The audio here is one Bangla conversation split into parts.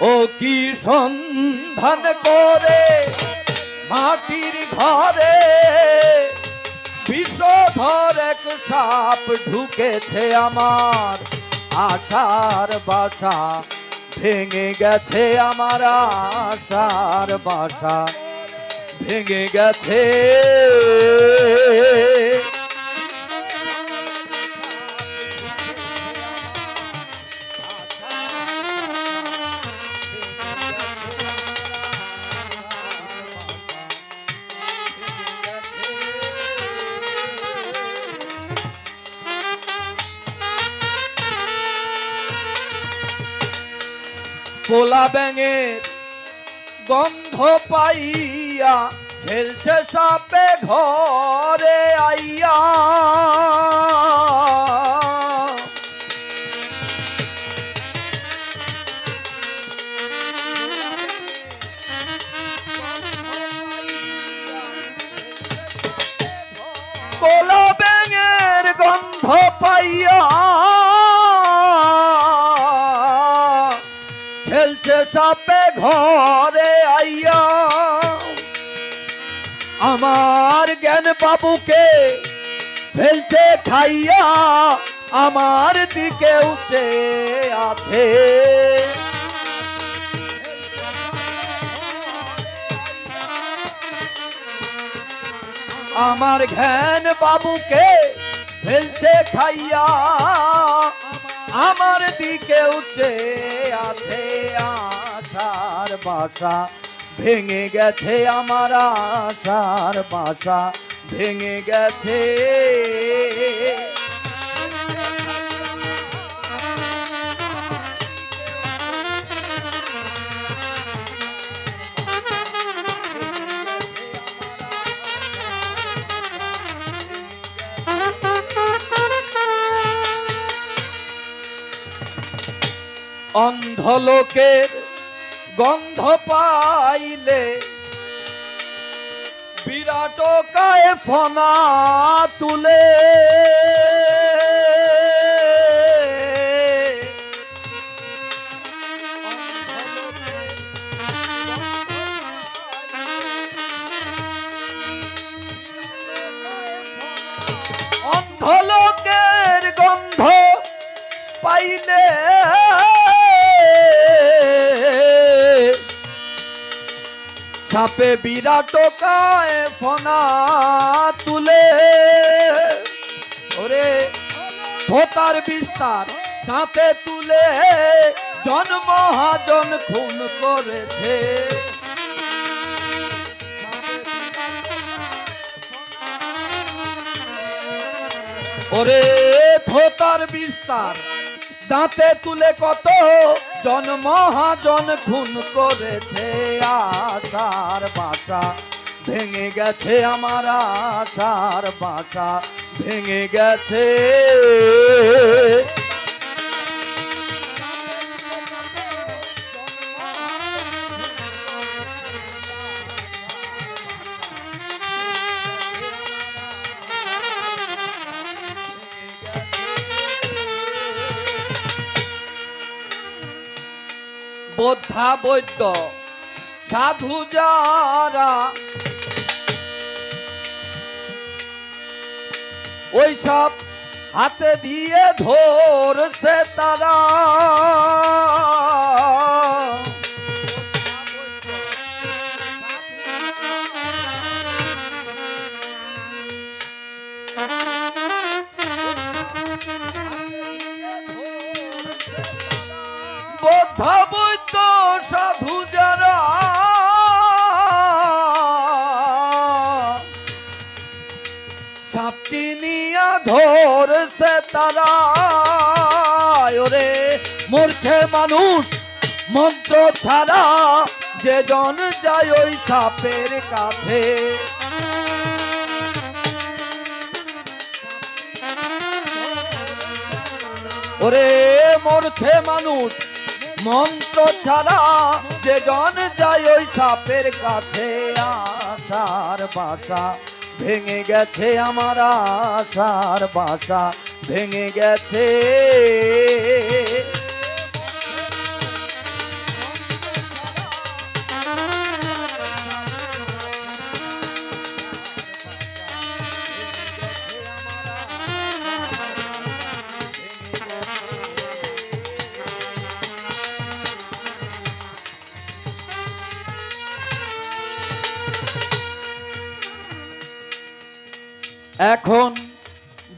ও কি সন্ধান করে মাটির ঘরে? বিষধর এক সাপ ঢুকেছে আমার, আশার বাসা ভেঙে গেছে আমার, আশার বাসা ভেঙে গেছে। পোলা ব্যাঙের গন্ধ পাইয়া খেলছে সাপে ঘরে আইয়া। সাপে ঘরে আইয়া, আমার জ্ঞান বাবুকে ফেলছে খাইয়া, আমার দিকে উঠে আছে। আমার ঘ্যান বাবুকে ফেলছে খাইয়া, আমার দিকে উঠে আছে। আশার বাসা ভেঙে গেছে আমার আশার বাসা ভেঙে গেছে। অন্ধলোকের গন্ধ পাইলে বিরাট কায় ফনা তুলে। অন্ধলোকের গন্ধ পাইলে সাপে বিরাট কায় ফনা তুলে। ওরে ধোতার বিস্তার দাঁতে তুলে জন্মহাজন খুন করেছে। ওরে ধোতার বিস্তার দাঁতে তুলে কত জন মহাজন খুন করেছে আশার বাসা। ভেঙে গেছে আমার আশার বাসা, ভেঙে গেছে বোদ্ধা বৈদ্য। সাধু যারা ওইসব হাতে দিয়ে ধরছে তারা। চিনিয়া ধরছে তারা। ওরে, মূর্খে মানুষ, মন্ত্র ছাড়া যে জন যায় ওই সাপের কাছে। ওরে মরছে মানুষ, মন্ত্র ছাড়া যে জন যায় ওই সাপের কাছে। আশার বাসা ভেঙে গেছে আমার আশার বাসা ভেঙে গেছে। এখন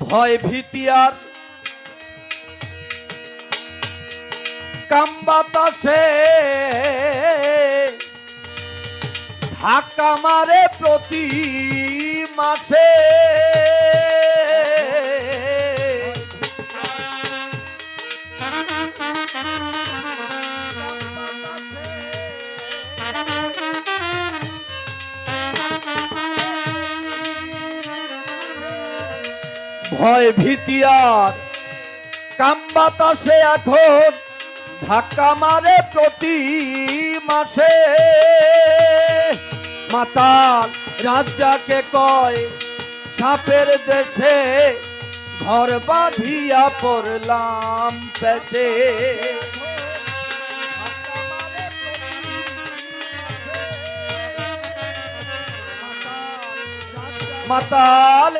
ভয় ভীতি আর বাতাসে ধাক্কা মারে প্রতি মাসে। ভয় ভীতি আর। কাম বাতাসে এখন ধাক্কা মারে প্রতি মাসে। মাতাল রাজ্জাকে কয়, সাপের দেশে ঘর বাঁধিয়া পড়লাম পেছে মাতাল